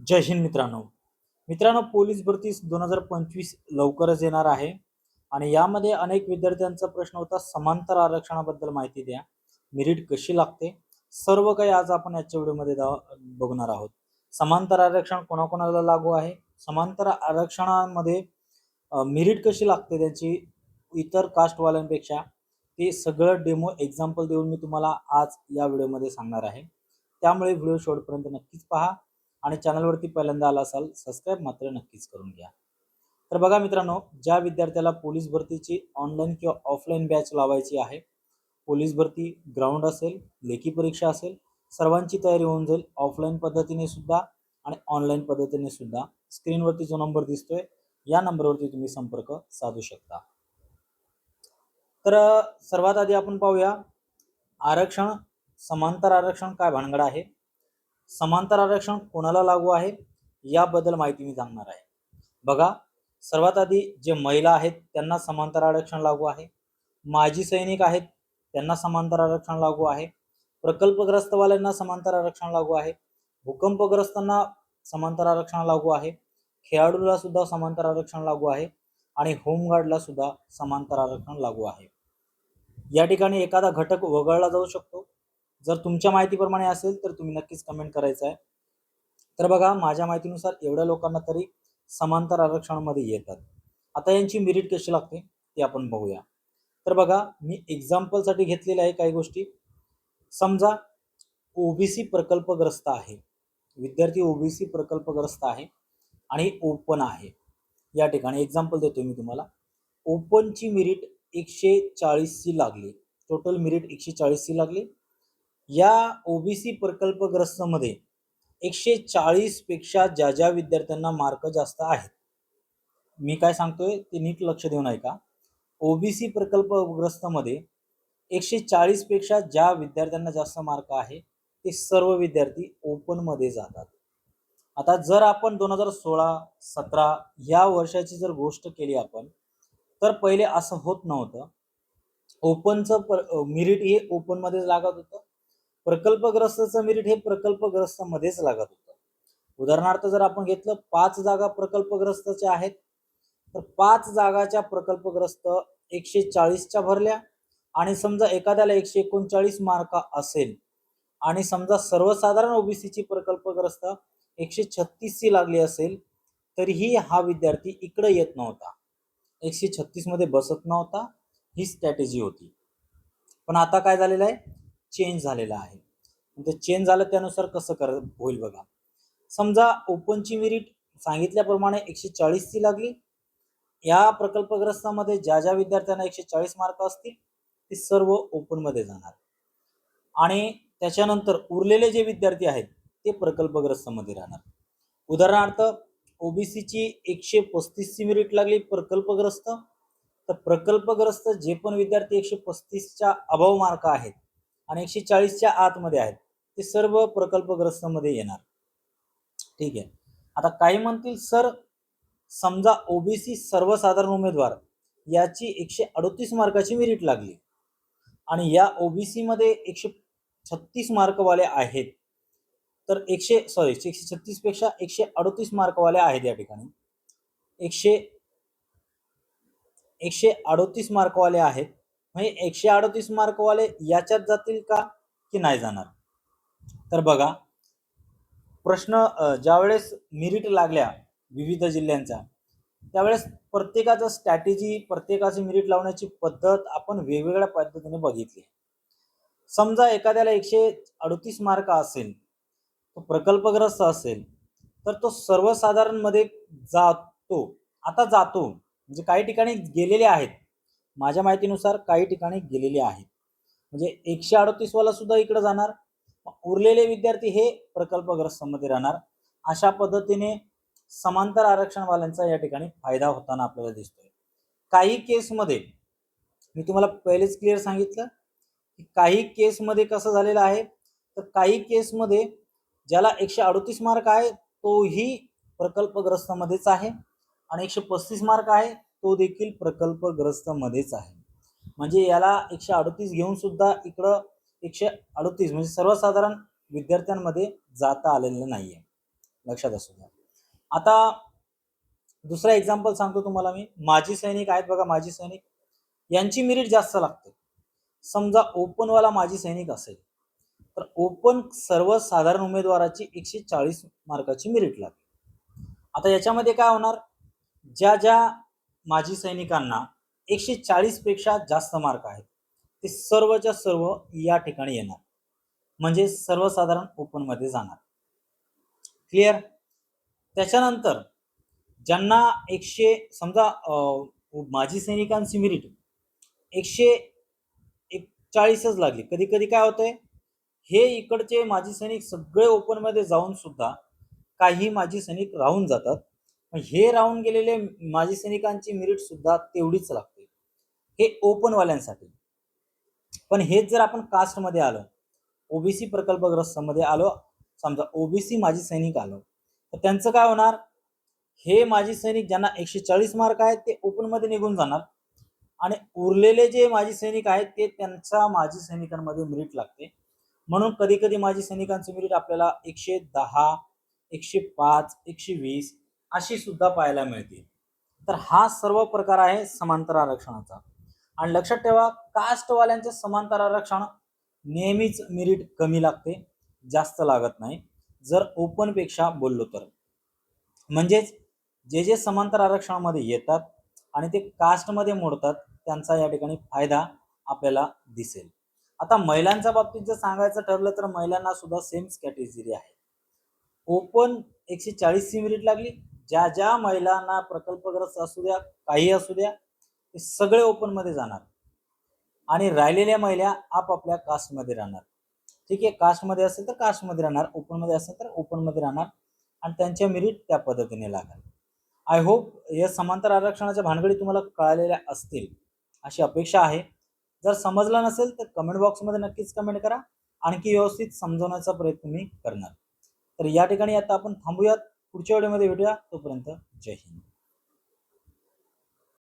जय हिंद मित्रांनो. मित्रांनो पोलीस भरतीस दोन हजार पंचवीस लवकरच येणार आहे आणि यामध्ये अनेक विद्यार्थ्यांचा प्रश्न होता. समांतर आरक्षणाबद्दल माहिती द्या. मेरिट कशी लागते? सर्व काही आज आपण याच्या व्हिडिओमध्ये दा- बघणार आहोत. समांतर आरक्षण कोणाकोणाला लागू आहे? समांतर आरक्षणामध्ये मेरिट कशी लागते त्याची इतर कास्टवाल्यांपेक्षा ते सगळं डेमो एक्झाम्पल देऊन मी तुम्हाला आज या व्हिडिओमध्ये सांगणार आहे. त्यामुळे व्हिडिओ शेवटपर्यंत नक्कीच पहा. आणि चॅनलवरती पहिल्यांदा आला असाल सबस्क्राईब मात्र नक्कीच करून घ्या. तर बघा मित्रांनो ज्या विद्यार्थ्याला पोलीस भरतीची ऑनलाईन किंवा ऑफलाईन बॅच लावायची आहे पोलीस भरती ग्राउंड असेल लेखी परीक्षा असेल सर्वांची तयारी होऊन जाईल ऑफलाईन पद्धतीने सुद्धा आणि ऑनलाईन पद्धतीने सुद्धा. स्क्रीनवरती जो नंबर दिसतोय या नंबरवरती तुम्ही संपर्क साधू शकता. तर सर्वात आधी आपण पाहूया आरक्षण समांतर आरक्षण काय भानगड आहे? समांतर आरक्षण कोणाला लागू आहे याबद्दल माहिती मी सांगणार आहे. बघा सर्वात आधी जे महिला आहेत त्यांना समांतर आरक्षण लागू आहे. माजी सैनिक आहेत त्यांना समांतर आरक्षण लागू आहे. प्रकल्पग्रस्तवाल्यांना समांतर आरक्षण लागू आहे. भूकंपग्रस्तांना समांतर आरक्षण लागू आहे. खेळाडूला सुद्धा समांतर आरक्षण लागू आहे आणि होमगार्डला सुद्धा समांतर आरक्षण लागू आहे. या ठिकाणी एखादा घटक वगळला जाऊ शकतो. जर तुमच्या माहितीप्रमाणे असेल तर तुम्ही नक्कीच कमेंट करायचं आहे. तर बघा माझ्या माहितीनुसार एवढ्या लोकांना तरी समांतर आरक्षणामध्ये येतात. आता यांची मेरिट कशी लागते ते आपण बघूया. तर बघा मी एक्झाम्पलसाठी घेतलेल्या आहे काही गोष्टी. समजा ओबीसी प्रकल्पग्रस्त आहे. विद्यार्थी ओबीसी प्रकल्पग्रस्त आहे आणि ओपन आहे. या ठिकाणी एक्झाम्पल देतो मी तुम्हाला. ओपनची मिरिट एकशे चाळीसची लागली. टोटल मिरिट एकशे चाळीसची लागली. या ओबीसी प्रकल्पग्रस्तमध्ये एकशे चाळीसपेक्षा ज्या ज्या विद्यार्थ्यांना मार्क जास्त आहेत. मी काय सांगतोय? ते नीट लक्ष देऊन ऐका. ओबीसी प्रकल्पग्रस्तमध्ये एकशे चाळीसपेक्षा ज्या विद्यार्थ्यांना जास्त मार्क आहे ते सर्व विद्यार्थी ओपनमध्ये जातात. आता जर आपण दोन हजार सोळा सतरा या वर्षाची जर गोष्ट केली आपण तर पहिले असं होत नव्हतं. ओपनचं मिरिट हे ओपनमध्येच लागत होतं. प्रकल्पग्रस्तचं मेरिट हे प्रकल्पग्रस्तमध्येच लागत होतं. उदाहरणार्थ जर आपण घेतलं पाच जागा प्रकल्पग्रस्तच्या आहेत तर पाच जागाच्या प्रकल्पग्रस्त एकशे चाळीसच्या भरल्या आणि समजा एखाद्याला एकशे एकोणचाळीस मार्क असेल आणि समजा सर्वसाधारण ओबीसीची प्रकल्पग्रस्त एकशे छत्तीसची लागली असेल तरीही हा विद्यार्थी इकडे येत नव्हता. एकशे छत्तीसमध्ये बसत नव्हता ही स्ट्रॅटेजी होती. पण आता काय झालेलं आहे? चेंज झालेला आहे. ते चेंज झालं त्यानुसार कसं कर होईल बघा. समजा ओपनची मेरिट सांगितल्याप्रमाणे एकशे चाळीसची लागली. या प्रकल्पग्रस्तामध्ये ज्या ज्या विद्यार्थ्यांना एकशे चाळीस मार्क असतील ते सर्व ओपनमध्ये जाणार. आणि त्याच्यानंतर उरलेले जे विद्यार्थी आहेत ते प्रकल्पग्रस्तामध्ये राहणार. उदाहरणार्थ ओबीसीची एकशे पस्तीसची मेरिट लागली प्रकल्पग्रस्त. तर प्रकल्पग्रस्त जे पण विद्यार्थी एकशे पस्तीसच्या अभाव मार्क आहेत आणि एकशे चाळीसच्या आतमध्ये आहेत. ते सर्व प्रकल्पग्रस्तमध्ये येणार. ठीक आहे. आता काही म्हणतील सर समजा ओबीसी सर्वसाधारण उमेदवार याची एकशे अडतीस मार्काची मेरिट लागली आणि या ओबीसीमध्ये एकशे छत्तीस मार्कवाले आहेत तर एकशे सॉरी एकशे छत्तीसपेक्षा एकशे अडतीस मार्कवाले आहेत या ठिकाणी. एकशे एकशे अडतीस मार्कवाले आहेत. म्हणजे एकशे अडतीस मार्कवाले याच्यात जातील का की नाही जाणार? तर बघा प्रश्न ज्यावेळेस मिरिट लागल्या विविध जिल्ह्यांचा त्यावेळेस प्रत्येकाचं स्ट्रॅटेजी प्रत्येकाची मिरिट लावण्याची पद्धत आपण वेगवेगळ्या पद्धतीने बघितली. समजा एखाद्याला एकशे अडतीस मार्क असेल तो प्रकल्पग्रस्त असेल तर तो सर्वसाधारणमध्ये जातो. आता जातो. म्हणजे काही ठिकाणी गेलेले आहेत. माझ्या माहितीनुसार काही ठिकाणी गेलेले आहेत. म्हणजे एकशे अडतीसवाला सुद्धा इकडे जाणार. उरलेले विद्यार्थी हे प्रकल्पग्रस्तमध्ये राहणार. अशा पद्धतीने समांतर आरक्षणवाल्यांचा या ठिकाणी फायदा होताना आपल्याला दिसतोय. काही केसमध्ये मी तुम्हाला पहिलेच क्लिअर सांगितलं की काही केसमध्ये कसं झालेलं आहे? तर काही केसमध्ये ज्याला एकशे अडतीस मार्क आहे तोही प्रकल्पग्रस्तमध्येच आहे. आणि एकशे पस्तीस मार्क आहे तो देखील प्रकल्पग्रस्तमध्येच आहे. म्हणजे याला एकशे अडतीस घेऊन सुद्धा इकडं एकशे अडतीस म्हणजे सर्वसाधारण विद्यार्थ्यांमध्ये जाता आलेलं नाही आहे लक्षात असू द्या. आता दुसरा एक्झाम्पल सांगतो तुम्हाला मी. माजी सैनिक आहेत बघा माजी सैनिक. यांची मेरिट जास्त लागते. समजा ओपनवाला माजी सैनिक असेल तर ओपन सर्वसाधारण उमेदवाराची एकशे चाळीस मार्काची मेरिट लागते. आता याच्यामध्ये काय होणार? ज्या ज्या माजी सैनिकांना एकशे चाळीसपेक्षा जास्त मार्क आहेत. ते सर्वच्या सर्व या ठिकाणी येणार. म्हणजे सर्वसाधारण ओपनमध्ये जाणार. क्लिअर त्याच्यानंतर ज्यांना एकशे समजा माजी सैनिकांची मिरिट एकशे एकचाळीसच लागली. कधी कधी काय होतंय? हे इकडचे माजी सैनिक सगळे ओपनमध्ये जाऊन सुद्धा काही माजी सैनिक राहून जातात. हे राहून गेलेले माजी सैनिकांची मेरिट सुद्धा तेवढीच लागते. हे ओपनवाल्यांसाठी पण हेच जर आपण कास्टमध्ये आलो ओबीसी प्रकल्पग्रस्तमध्ये आलो समजा ओबीसी माजी सैनिक आलो तर त्यांचं काय होणार? हे माजी सैनिक ज्यांना एकशे चाळीस मार्क आहेत ते ओपनमध्ये निघून जाणार. आणि उरलेले जे माजी सैनिक आहेत ते त्यांच्या माजी सैनिकांमध्ये मेरिट लागते. म्हणून कधी कधी माजी सैनिकांची मेरिट आपल्याला एकशे दहा एकशे पाच एकशे वीस अशी सुद्धा पाहायला मिळते तर हा सर्व प्रकार आहे समांतर आरक्षणाचा. आणि लक्षात ठेवा कास्टवाल्यांचे समांतर आरक्षण नेहमीच मेरिट कमी लागते जास्त लागत नाही. जर ओपनपेक्षा बोललो तर. म्हणजेच जे जे समांतर आरक्षणामध्ये येतात आणि ते कास्टमध्ये मोडतात त्यांचा या ठिकाणी फायदा आपल्याला दिसेल. आता महिलांच्या बाबतीत जर सांगायचं ठरलं तर महिलांना सुद्धा सेम कॅटेगरी आहे. ओपन एकशे चाळीसची मेरिट लागली ज्या ज्या महिलांना प्रकल्पग्रस्त असू द्या काही असू द्या ते सगळे ओपनमध्ये जाणार. आणि राहिलेल्या महिला आपापल्या कास्टमध्ये राहणार. ठीक आहे कास्टमध्ये असेल तर कास्टमध्ये राहणार ओपनमध्ये असेल तर ओपनमध्ये राहणार. आणि त्यांच्या मेरिट त्या पद्धतीने लागणार आय होप या समांतर आरक्षणाच्या भानगडी तुम्हाला कळालेल्या असतील अशी अपेक्षा आहे. जर समजलं नसेल तर कमेंट बॉक्समध्ये नक्कीच कमेंट करा. आणखी व्यवस्थित समजवण्याचा प्रयत्न मी करणार. तर या ठिकाणी आता आपण थांबूयात. पुढच्या व्हिडिओमध्ये भेटूया. तोपर्यंत जय हिंद.